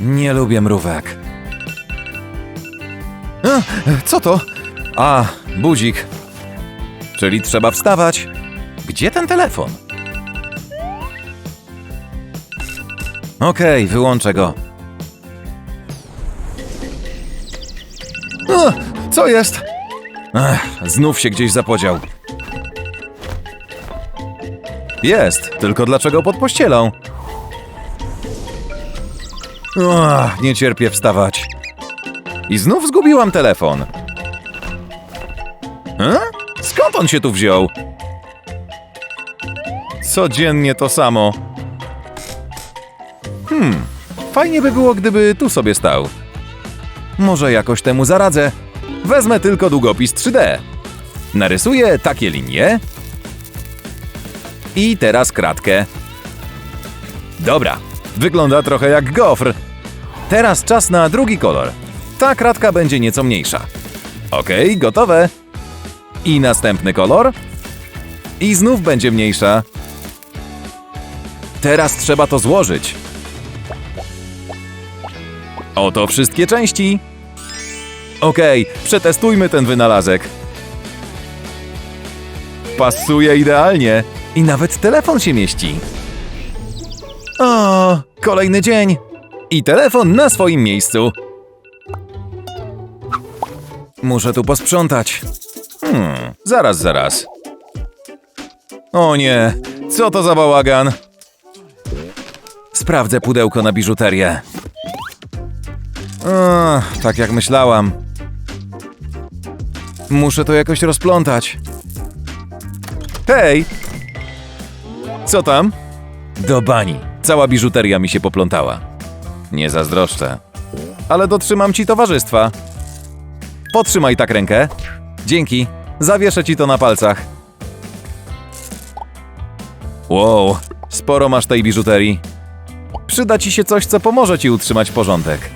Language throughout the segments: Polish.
Nie lubię mrówek. A, co to? A, budzik. Czyli trzeba wstawać. Gdzie ten telefon? Okej, wyłączę go. A, co jest? Ech, znów się gdzieś zapodział. Jest, tylko dlaczego pod pościelą? Ach, nie cierpię wstawać. I znów zgubiłam telefon. E? Skąd on się tu wziął? Codziennie to samo. Hmm, fajnie by było, gdyby tu sobie stał. Może jakoś temu zaradzę. Wezmę tylko długopis 3D. Narysuję takie linie. I teraz kratkę. Dobra, wygląda trochę jak gofr. Teraz czas na drugi kolor. Ta kratka będzie nieco mniejsza. Okej, gotowe. I następny kolor. I znów będzie mniejsza. Teraz trzeba to złożyć. Oto wszystkie części. Okej, przetestujmy ten wynalazek. Pasuje idealnie. I nawet telefon się mieści. O, kolejny dzień. I telefon na swoim miejscu. Muszę tu posprzątać. Hmm, zaraz, zaraz. O nie, co to za bałagan? Sprawdzę pudełko na biżuterię. Ach, tak jak myślałam. Muszę to jakoś rozplątać. Hej! Co tam? Do bani. Cała biżuteria mi się poplątała. Nie zazdroszczę. Ale dotrzymam ci towarzystwa. Potrzymaj tak rękę. Dzięki. Zawieszę ci to na palcach. Wow, sporo masz tej biżuterii. Przyda ci się coś, co pomoże ci utrzymać porządek.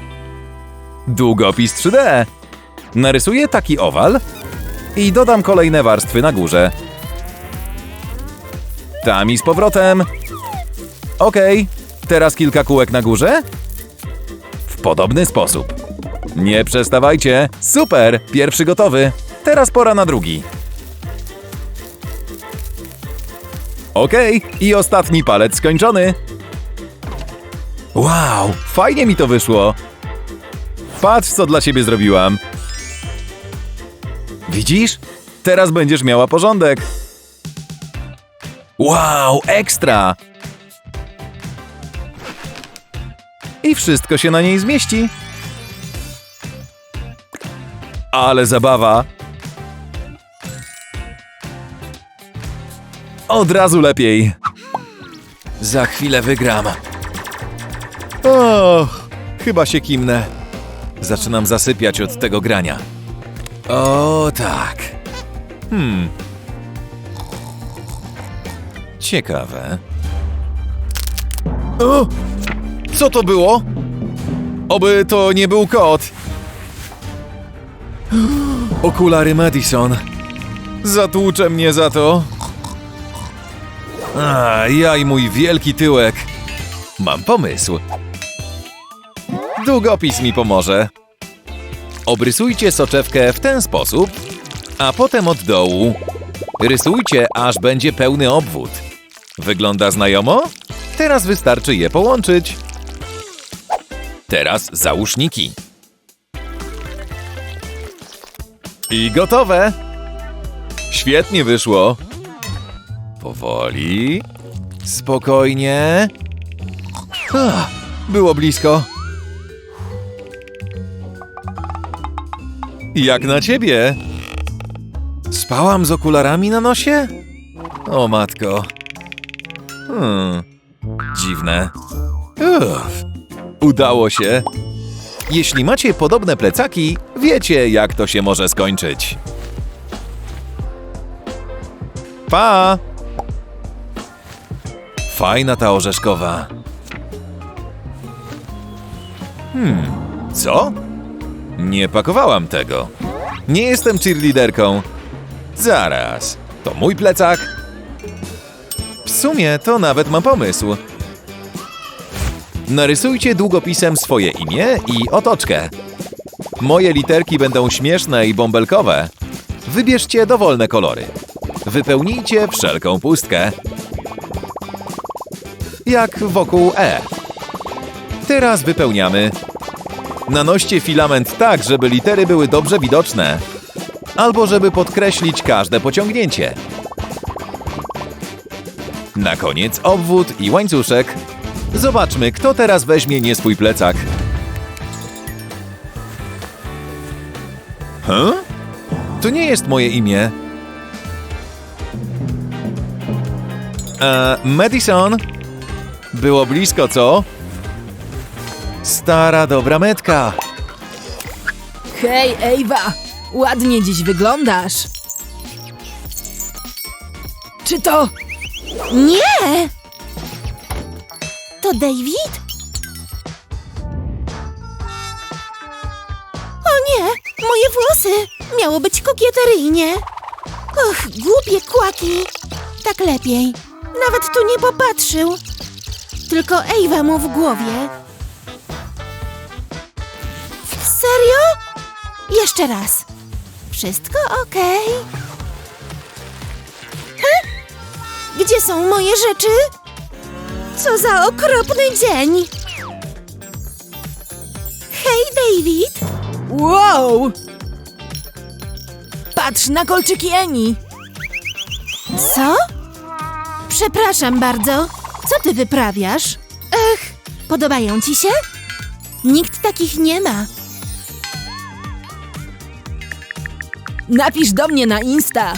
Długopis 3D. Narysuję taki owal i dodam kolejne warstwy na górze. Tam i z powrotem. Okej, teraz kilka kółek na górze. W podobny sposób. Nie przestawajcie. Super, pierwszy gotowy. Teraz pora na drugi. Okej, i ostatni palec skończony. Wow, fajnie mi to wyszło. Patrz, co dla ciebie zrobiłam. Widzisz? Teraz będziesz miała porządek. Wow, ekstra! I wszystko się na niej zmieści. Ale zabawa. Od razu lepiej. Za chwilę wygram. O, chyba się kimnę. Zaczynam zasypiać od tego grania. O, tak. Hmm. Ciekawe. O! Co to było? Oby to nie był kot. Okulary Madison. Zatłucze mnie za to. A, ja i mój wielki tyłek. Mam pomysł. Długopis mi pomoże. Obrysujcie soczewkę w ten sposób, a potem od dołu. Rysujcie, aż będzie pełny obwód. Wygląda znajomo? Teraz wystarczy je połączyć. Teraz załóżniki. I gotowe. Świetnie wyszło. Powoli. Spokojnie. Było blisko. Jak na ciebie? Spałam z okularami na nosie? O matko. Hmm. Dziwne. Uff. Udało się. Jeśli macie podobne plecaki, wiecie, jak to się może skończyć. Pa! Fajna ta orzeszkowa. Hmm, co? Nie pakowałam tego. Nie jestem cheerleaderką. Zaraz, to mój plecak. W sumie to nawet mam pomysł. Narysujcie długopisem swoje imię i otoczkę. Moje literki będą śmieszne i bąbelkowe. Wybierzcie dowolne kolory. Wypełnijcie wszelką pustkę. Jak wokół E. Teraz wypełniamy. Nanoście filament tak, żeby litery były dobrze widoczne. Albo żeby podkreślić każde pociągnięcie. Na koniec obwód i łańcuszek. Zobaczmy, kto teraz weźmie nie swój plecak. Huh? To nie jest moje imię. E, Madison? Było blisko, co? Stara, dobra metka. Hej, Ewa! Ładnie dziś wyglądasz. Czy to... Nie! To David? O nie! Moje włosy! Miało być kokieteryjnie. Och, głupie kłaki. Tak lepiej. Nawet tu nie popatrzył. Tylko Ewa mu w głowie. Serio? Jeszcze raz. Wszystko okej? He? Gdzie są moje rzeczy? Co za okropny dzień! Hej, David! Wow! Patrz na kolczyki Eni! Co? Przepraszam bardzo. Co ty wyprawiasz? Ech, podobają ci się? Nikt takich nie ma. Napisz do mnie na Insta!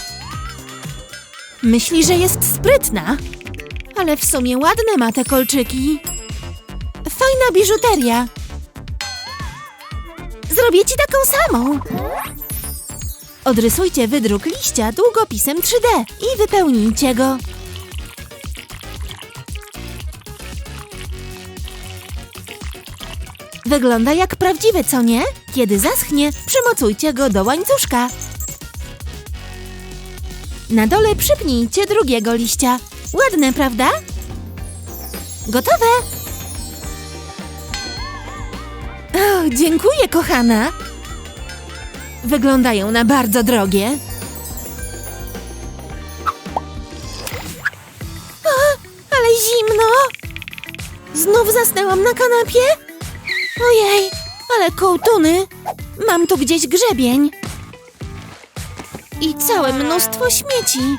Myśli, że jest sprytna. Ale w sumie ładne ma te kolczyki. Fajna biżuteria. Zrobię ci taką samą. Odrysujcie wydruk liścia długopisem 3D i wypełnijcie go. Wygląda jak prawdziwy, co nie? Kiedy zaschnie, przymocujcie go do łańcuszka. Na dole przypnijcie drugiego liścia. Ładne, prawda? Gotowe! O, dziękuję, kochana. Wyglądają na bardzo drogie. O, ale zimno! Znów zasnęłam na kanapie? Ojej, ale kołtuny! Mam tu gdzieś grzebień. I całe mnóstwo śmieci.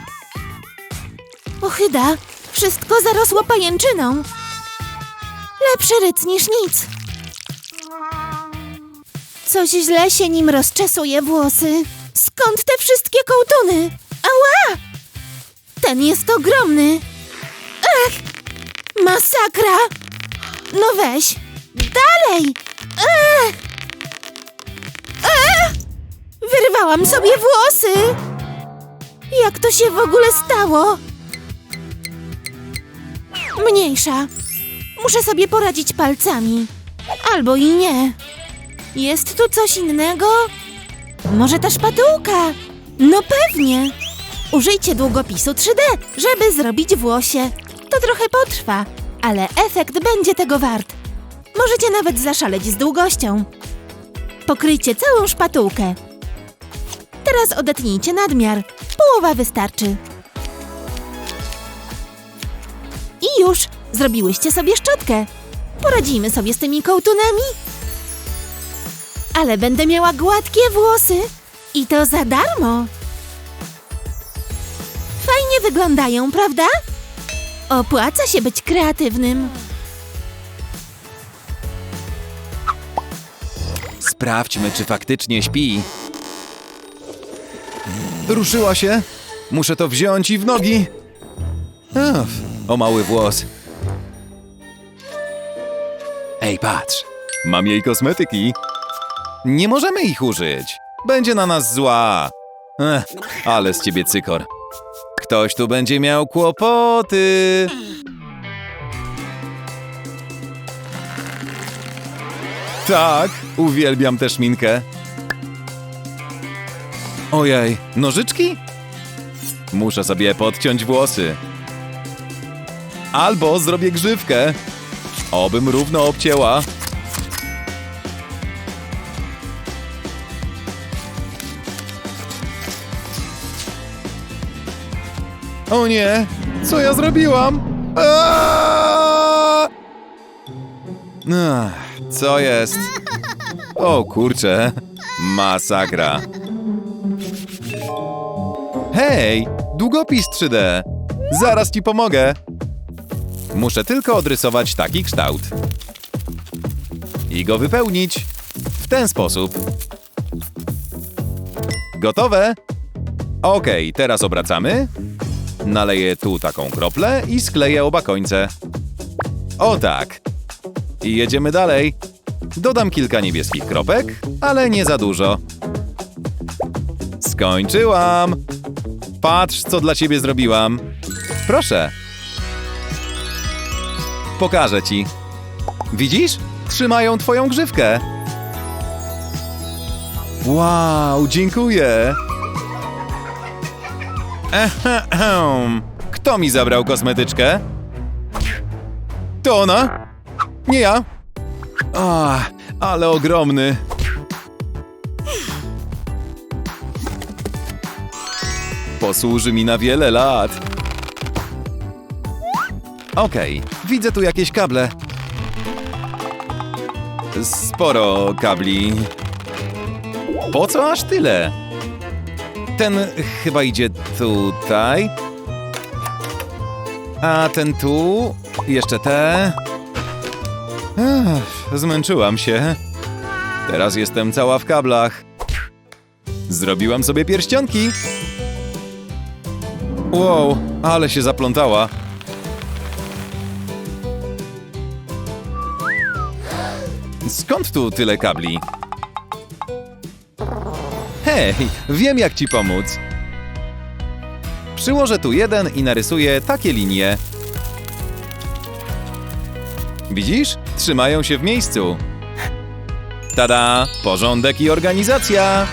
Ochyda, wszystko zarosło pajęczyną. Lepszy ryc niż nic. Coś źle się nim rozczesuje włosy. Skąd te wszystkie kołtuny? Ała! Ten jest ogromny. Ech! Masakra! No weź! Dalej! Ech! Ech! Wyrwałam sobie włosy! Jak to się w ogóle stało? Mniejsza. Muszę sobie poradzić palcami. Albo i nie. Jest tu coś innego? Może ta szpatułka? No pewnie. Użyjcie długopisu 3D, żeby zrobić włosie. To trochę potrwa, ale efekt będzie tego wart. Możecie nawet zaszaleć z długością. Pokryjcie całą szpatułkę. Teraz odetnijcie nadmiar. Połowa wystarczy. I już! Zrobiłyście sobie szczotkę. Poradzimy sobie z tymi kołtunami. Ale będę miała gładkie włosy. I to za darmo. Fajnie wyglądają, prawda? Opłaca się być kreatywnym. Sprawdźmy, czy faktycznie śpi. Ruszyła się? Muszę to wziąć i w nogi. Uff, o mały włos. Ej, patrz. Mam jej kosmetyki. Nie możemy ich użyć. Będzie na nas zła. Ech, ale z ciebie cykor. Ktoś tu będzie miał kłopoty. Tak, uwielbiam tę szminkę. Ojej, nożyczki? Muszę sobie podciąć włosy. Albo zrobię grzywkę. Obym równo obcięła. O nie! Co ja zrobiłam? Aaaa! Co jest? O kurczę, masakra. Hej, długopis 3D. Zaraz ci pomogę. Muszę tylko odrysować taki kształt. I go wypełnić w ten sposób. Gotowe? Okej, teraz obracamy. Naleję tu taką kroplę i skleję oba końce. O tak. I jedziemy dalej. Dodam kilka niebieskich kropek, ale nie za dużo. Skończyłam! Patrz, co dla ciebie zrobiłam. Proszę. Pokażę ci. Widzisz? Trzymają twoją grzywkę. Wow, dziękuję. Kto mi zabrał kosmetyczkę? To ona? Nie ja. Ach, ale ogromny. Posłuży mi na wiele lat. Okej, widzę tu jakieś kable. Sporo kabli. Po co aż tyle? Ten chyba idzie tutaj. A ten tu. Jeszcze te. Ech, zmęczyłam się. Teraz jestem cała w kablach. Zrobiłam sobie pierścionki. Wow, ale się zaplątała. Skąd tu tyle kabli? Hej, wiem jak ci pomóc. Przyłożę tu jeden i narysuję takie linie. Widzisz? Trzymają się w miejscu. Tada! Porządek i organizacja!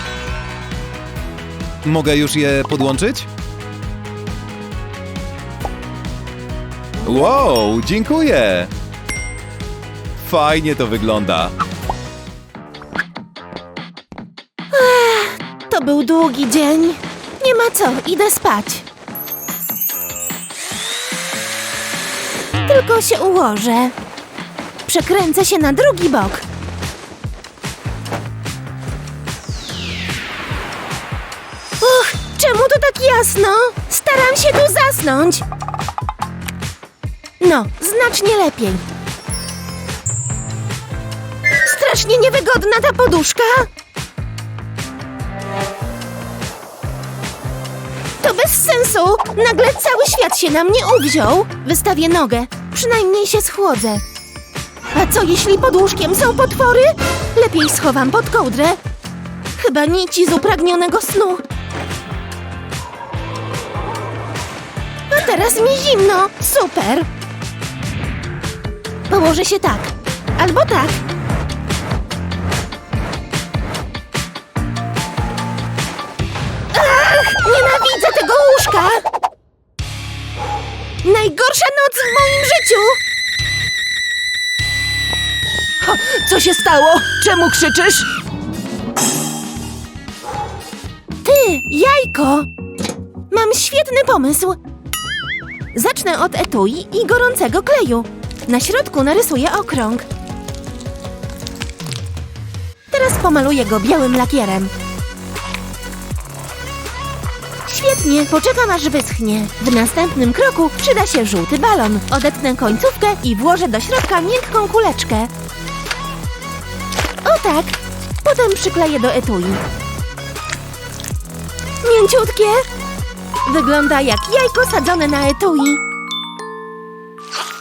Mogę już je podłączyć? Wow, dziękuję! Fajnie to wygląda. To był długi dzień. Nie ma co, idę spać. Tylko się ułożę. Przekręcę się na drugi bok. Uch, czemu to tak jasno? Staram się tu zasnąć. No, znacznie lepiej. Strasznie niewygodna ta poduszka. To bez sensu! Nagle cały świat się na mnie uwziął. Wystawię nogę. Przynajmniej się schłodzę. A co jeśli pod łóżkiem są potwory? Lepiej schowam pod kołdrę. Chyba nici z upragnionego snu. A teraz mi zimno. Super. Położę się tak. Albo tak. Nienawidzę tego łóżka! Najgorsza noc w moim życiu! Co się stało? Czemu krzyczysz? Ty, jajko! Mam świetny pomysł! Zacznę od etui i gorącego kleju. Na środku narysuję okrąg. Teraz pomaluję go białym lakierem. Poczekam aż wyschnie. W następnym kroku przyda się żółty balon. Odetnę końcówkę i włożę do środka miękką kuleczkę. O tak! Potem przykleję do etui. Mięciutkie! Wygląda jak jajko sadzone na etui.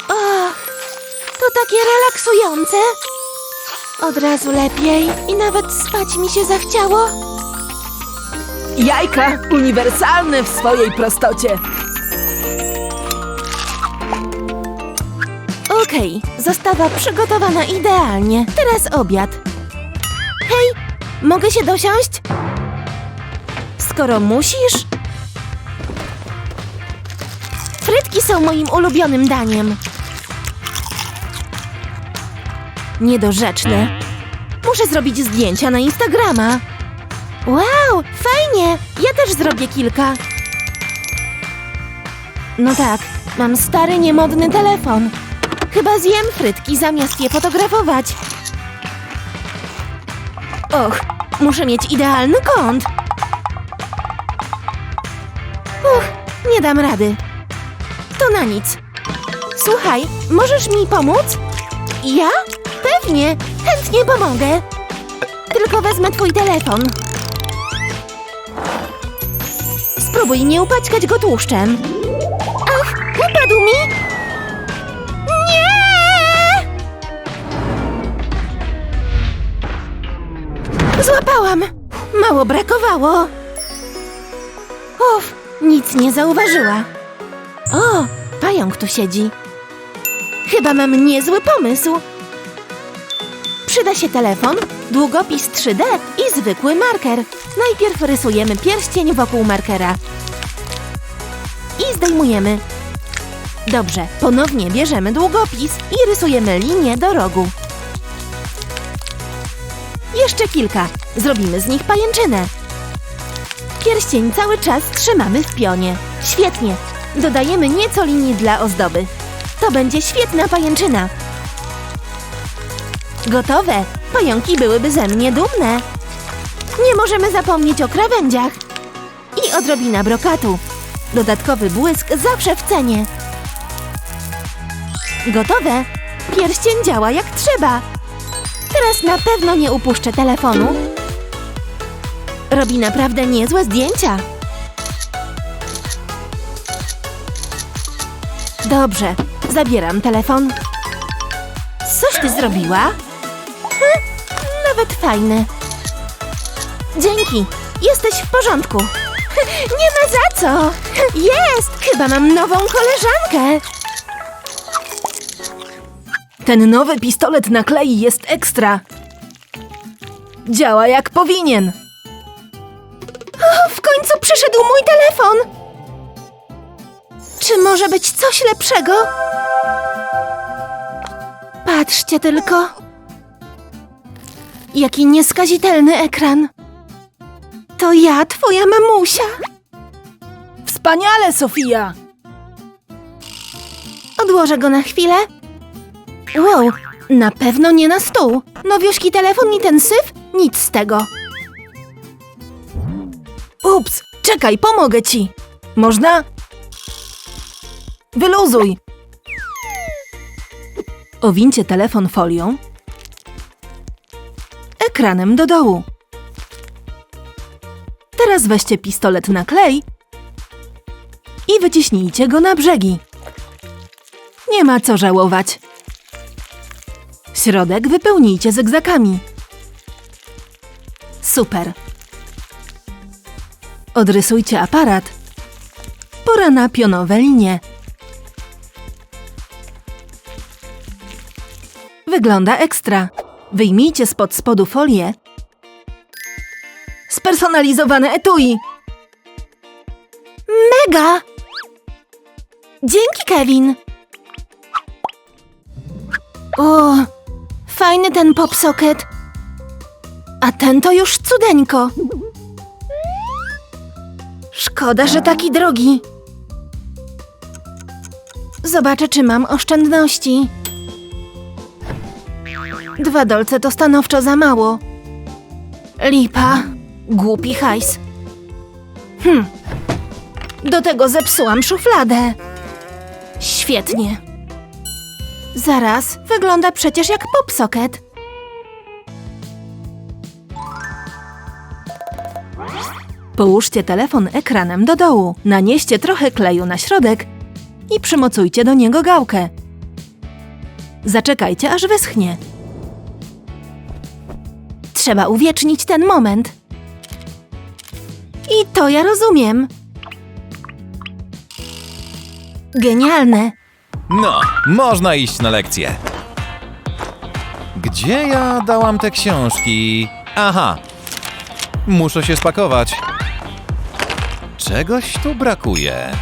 Och, to takie relaksujące. Od razu lepiej i nawet spać mi się zachciało. Jajka uniwersalne w swojej prostocie. Okej, zostawa przygotowana idealnie. Teraz obiad. Hej, mogę się dosiąść? Skoro musisz. Frytki są moim ulubionym daniem. Niedorzeczny. Muszę zrobić zdjęcia na Instagrama. Wow, fajnie! Ja też zrobię kilka. No tak, mam stary, niemodny telefon. Chyba zjem frytki zamiast je fotografować. Och, muszę mieć idealny kąt. Uch, nie dam rady. To na nic. Słuchaj, możesz mi pomóc? Ja? Pewnie, chętnie pomogę. Tylko wezmę twój telefon. Spróbuj nie upaćkać go tłuszczem. Ach, upadł mi! Nie! Złapałam! Mało brakowało. Uf, nic nie zauważyła. O, pająk tu siedzi. Chyba mam niezły pomysł. Przyda się telefon, długopis 3D i zwykły marker. Najpierw rysujemy pierścień wokół markera. I zdejmujemy. Dobrze, ponownie bierzemy długopis i rysujemy linię do rogu. Jeszcze kilka. Zrobimy z nich pajęczynę. Pierścień cały czas trzymamy w pionie. Świetnie. Dodajemy nieco linii dla ozdoby. To będzie świetna pajęczyna. Gotowe. Pająki byłyby ze mnie dumne. Nie możemy zapomnieć o krawędziach. I odrobina brokatu. Dodatkowy błysk zawsze w cenie. Gotowe. Pierścień działa jak trzeba. Teraz na pewno nie upuszczę telefonu. Robi naprawdę niezłe zdjęcia. Dobrze, zabieram telefon. Coś ty zrobiła? Nawet fajne. Dzięki, jesteś w porządku. Nie ma za co. Jest, chyba mam nową koleżankę. Ten nowy pistolet na klei jest ekstra. Działa jak powinien. O, w końcu przyszedł mój telefon. Czy może być coś lepszego? Patrzcie tylko. Jaki nieskazitelny ekran. To ja, twoja mamusia. Wspaniale, Sofia! Odłożę go na chwilę. Wow, na pewno nie na stół. Nowiuszki telefon i ten syf? Nic z tego. Ups, czekaj, pomogę ci. Można? Wyluzuj. Owincie telefon folią. Ekranem do dołu. Teraz weźcie pistolet na klej i wyciśnijcie go na brzegi. Nie ma co żałować. Środek wypełnijcie zygzakami. Super. Odrysujcie aparat. Pora na pionowe linie. Wygląda ekstra. Wyjmijcie spod spodu folię. Spersonalizowane etui. Mega! Dzięki, Kevin. O, fajny ten popsocket. A ten to już cudeńko. Szkoda, że taki drogi. Zobaczę, czy mam oszczędności. Dwa dolce to stanowczo za mało. Lipa. Głupi hajs. Hm. Do tego zepsułam szufladę. Świetnie. Zaraz, wygląda przecież jak popsocket. Połóżcie telefon ekranem do dołu. Nanieście trochę kleju na środek i przymocujcie do niego gałkę. Zaczekajcie, aż wyschnie. Trzeba uwiecznić ten moment. I to ja rozumiem. Genialne. No, można iść na lekcję. Gdzie ja dałam te książki? Aha. Muszę się spakować. Czegoś tu brakuje.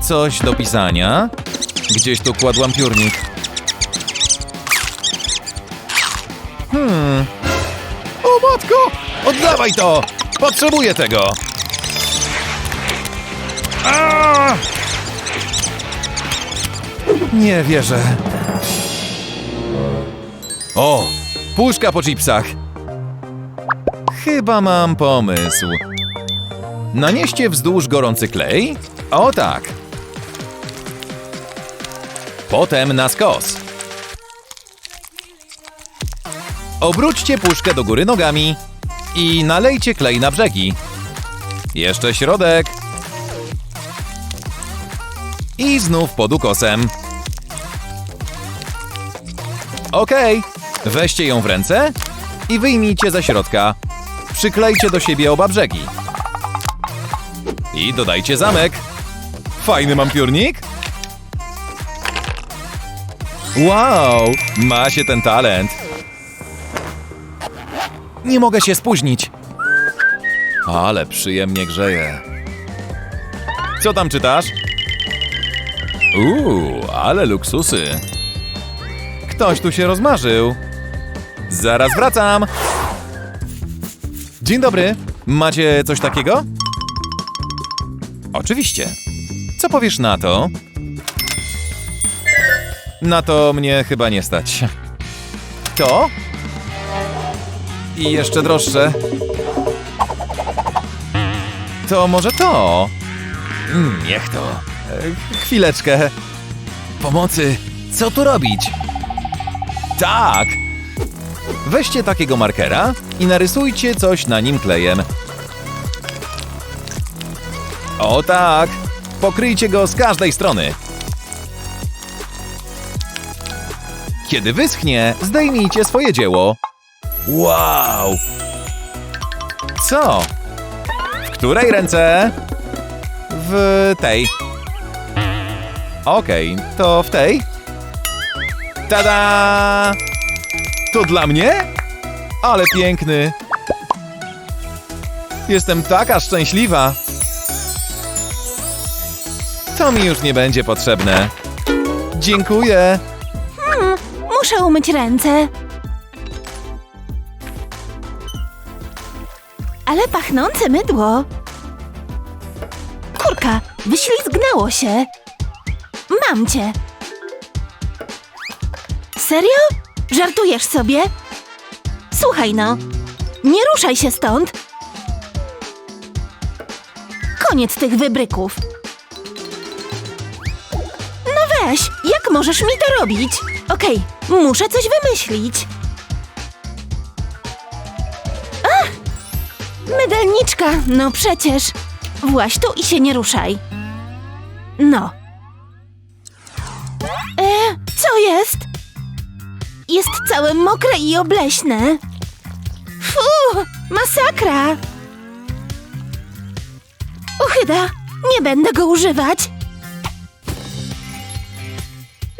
Coś do pisania? Gdzieś tu kładłam piórnik. Hmm. Matko! Oddawaj to! Potrzebuję tego! Nie wierzę. O! Puszka po chipsach. Chyba mam pomysł. Nanieście wzdłuż gorący klej. O tak. Potem na skos. Obróćcie puszkę do góry nogami i nalejcie klej na brzegi. Jeszcze środek. I znów pod ukosem. Okej, weźcie ją w ręce i wyjmijcie ze środka. Przyklejcie do siebie oba brzegi. I dodajcie zamek. Fajny mam piórnik? Wow, ma się ten talent. Nie mogę się spóźnić. Ale przyjemnie grzeje. Co tam czytasz? Uuu, ale luksusy. Ktoś tu się rozmarzył. Zaraz wracam. Dzień dobry. Macie coś takiego? Oczywiście. Co powiesz na to? Na to mnie chyba nie stać. To? I jeszcze droższe. To może to? Mm, niech to. E, Chwileczkę. Pomocy. Co tu robić? Tak! Weźcie takiego markera i narysujcie coś na nim klejem. O tak! Pokryjcie go z każdej strony. Kiedy wyschnie, zdejmijcie swoje dzieło. Wow! Co? W której ręce? W tej. Okej, to w tej. Tada! To dla mnie? Ale piękny. Jestem taka szczęśliwa. To mi już nie będzie potrzebne. Dziękuję. Muszę umyć ręce. Ale pachnące mydło. Kurka, wyślizgnęło się. Mam cię. Serio? Żartujesz sobie? Słuchaj no, nie ruszaj się stąd. Koniec tych wybryków. No weź, jak możesz mi to robić? Okej, muszę coś wymyślić. Mydelniczka, no przecież. Właś tu i się nie ruszaj. No. E, co jest? Jest całe mokre i obleśne. Fu, masakra. Ochyda, nie będę go używać.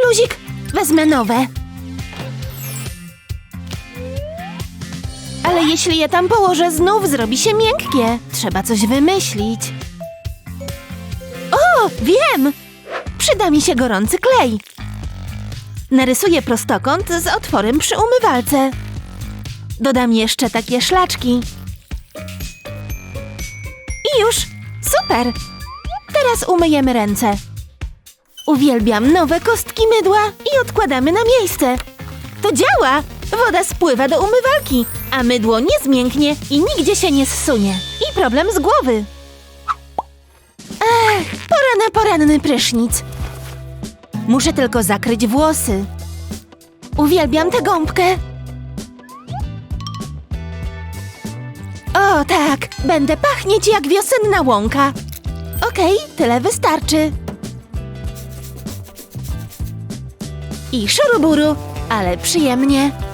Luzik, wezmę nowe. Ale jeśli je tam położę, znów zrobi się miękkie. Trzeba coś wymyślić. O, wiem! Przyda mi się gorący klej. Narysuję prostokąt z otworem przy umywalce. Dodam jeszcze takie szlaczki. I już! Super! Teraz umyjemy ręce. Uwielbiam nowe kostki mydła i odkładamy na miejsce. To działa! Woda spływa do umywalki, a mydło nie zmięknie i nigdzie się nie zsunie. I problem z głowy. Ech, pora na poranny prysznic. Muszę tylko zakryć włosy. Uwielbiam tę gąbkę. O tak, będę pachnieć jak wiosenna łąka. Okej, tyle wystarczy. I szuruburu, ale przyjemnie.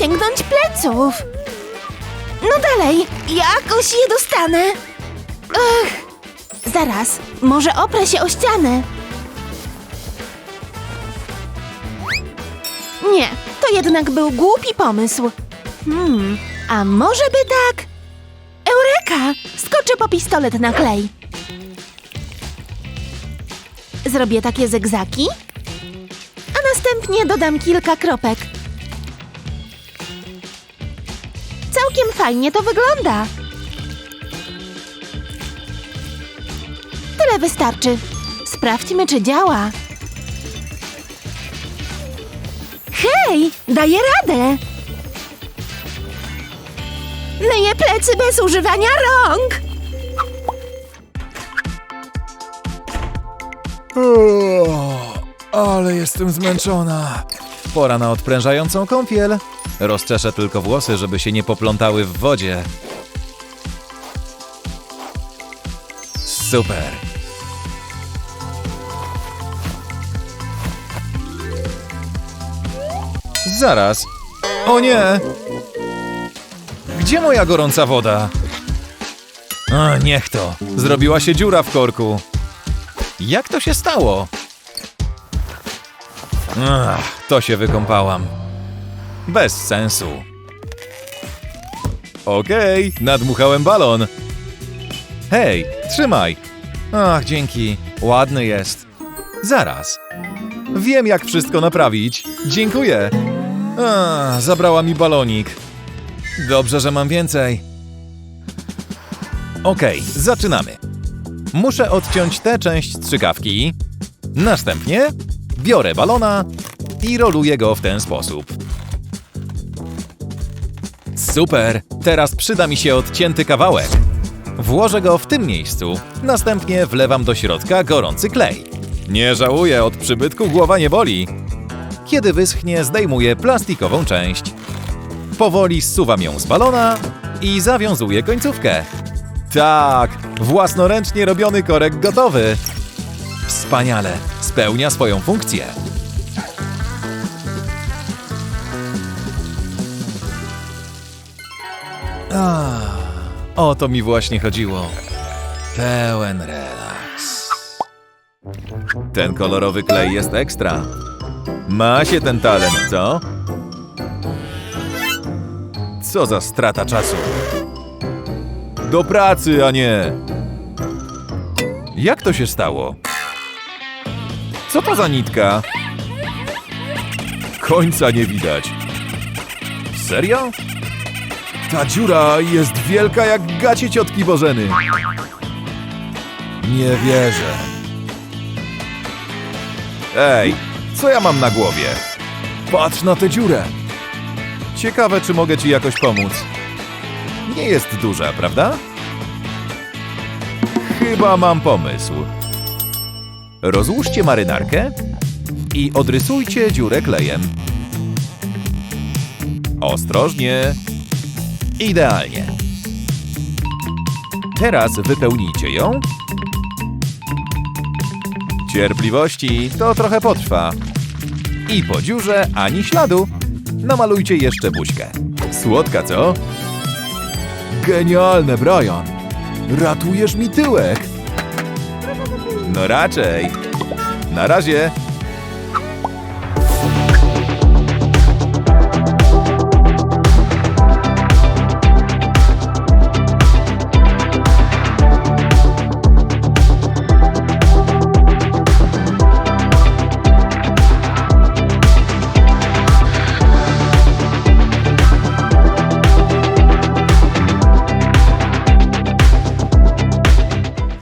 Dosięgnąć pleców. No dalej, jakoś je dostanę. Zaraz, może oprę się o ścianę. Nie, to jednak był głupi pomysł. Hmm, a może by tak? Eureka! Skoczę po pistolet na klej. Zrobię takie zegzaki Następnie dodam kilka kropek. Fajnie to wygląda. Tyle wystarczy. Sprawdźmy, czy działa. Hej, daję radę! Myję plecy bez używania rąk! ale jestem zmęczona. Pora na odprężającą kąpiel. Rozczeszę tylko włosy, żeby się nie poplątały w wodzie. Super. Zaraz. O nie! Gdzie moja gorąca woda? A, niech to. Zrobiła się dziura w korku. Jak to się stało? Ach, to się wykąpałam. Bez sensu. Okej, nadmuchałem balon. Hej, trzymaj. Ach, dzięki. Ładny jest. Zaraz. Wiem, jak wszystko naprawić. Dziękuję. A, zabrała mi balonik. Dobrze, że mam więcej. Okej, zaczynamy. Muszę odciąć tę część strzykawki. Następnie biorę balona i roluję go w ten sposób. Super! Teraz przyda mi się odcięty kawałek. Włożę go w tym miejscu. Następnie wlewam do środka gorący klej. Nie żałuję, od przybytku głowa nie boli. Kiedy wyschnie, zdejmuję plastikową część. Powoli zsuwam ją z balona i zawiązuję końcówkę. Tak, własnoręcznie robiony korek gotowy. Wspaniale, spełnia swoją funkcję. A, o to mi właśnie chodziło. Pełen relaks. Ten kolorowy klej jest ekstra. Ma się ten talent, co? Co za strata czasu. Do pracy, a nie. Jak to się stało? Co to za nitka? Końca nie widać. Serio? Ta dziura jest wielka jak gacie ciotki Bożeny. Nie wierzę. Ej, co ja mam na głowie? Patrz na tę dziurę. Ciekawe, czy mogę ci jakoś pomóc. Nie jest duża, prawda? Chyba mam pomysł. Rozłóżcie marynarkę i odrysujcie dziurę klejem. Ostrożnie. Idealnie. Teraz wypełnijcie ją. Cierpliwości, to trochę potrwa. I po dziurze ani śladu. Namalujcie jeszcze buźkę. Słodka, co? Genialne, Brian. Ratujesz mi tyłek. No raczej. Na razie.